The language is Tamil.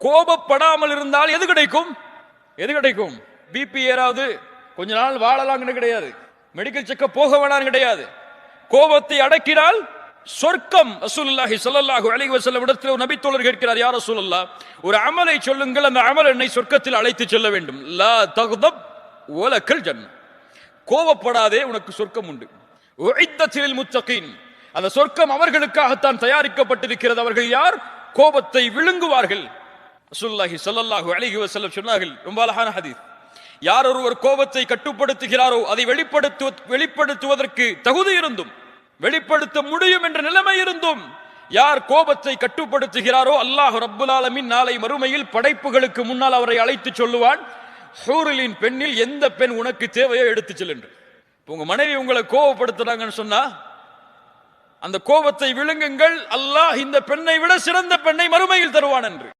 கோபப்படாமல் இருந்தால் எது கிடைக்கும்? எது கிடைக்கும்? பிபி ஏறாவது கொஞ்ச நாள் வாழலாம்னு கிடையாது. மெடிக்கல் செக்கப் போக வேணாம் கிடையாது. கோபத்தை அடக்கினால் சொர்க்கம். ரசூலுல்லாஹி சொல்லல்லாஹு அலைஹி வஸல்லம் இடத்தில் ஒரு நபித்தோழர் கேட்கிறார் யார் ரசூலுல்லாஹ் ஒரு அமலை சொல்லுங்கள். அந்த அமல் என்னை சொர்க்கத்தில் அழைத்து செல்ல வேண்டும். லா தகுதப் வலக்கல் ஜன்னah கோபப்படாதே உனக்கு சொர்க்கம் உண்டு. உஇத்தத்தில் முத்தகீன். அந்த சொர்க்கம் அவர்களுக்காகத்தான் தயாரிக்கப்பட்டிருக்கிறது. அவர்கள் யார்? கோபத்தை விழுங்குவார்கள். ரசூல்லாஹி சொல்லல்லாஹு அலைஹி வசல்லம் சொன்னார்கள். ரொம்ப அழகான ஹதீஸ். யார் ஒருவர் கோபத்தை கட்டுப்படுத்துகிறாரோ அதை வெளிப்படுத்து வெளிப்படுத்துவதற்கு தகுதி இருந்தும் வெளிப்படுத்த முடியும் என்ற நிலைமை இருந்தும் யார் கோபத்தை கட்டுப்படுத்துகிறாரோ அல்லாஹ் ரப்புல் ஆலமீன் நாளை மறுமையில் படைப்புகளுக்கு முன்னால் அவரை அழைத்து சொல்லுவான். ஹூரிலின் பெண்ணில் எந்த பெண் உனக்கு தேவையோ எடுத்து செல் உங்க மனைவி உங்களை கோபப்படுத்துறாங்கன்னு சொன்னா அந்த கோபத்தை விழுங்குங்கள். அல்லாஹ் இந்த பெண்ணை விட சிறந்த பெண்ணை மறுமையில் தருவான் என்று.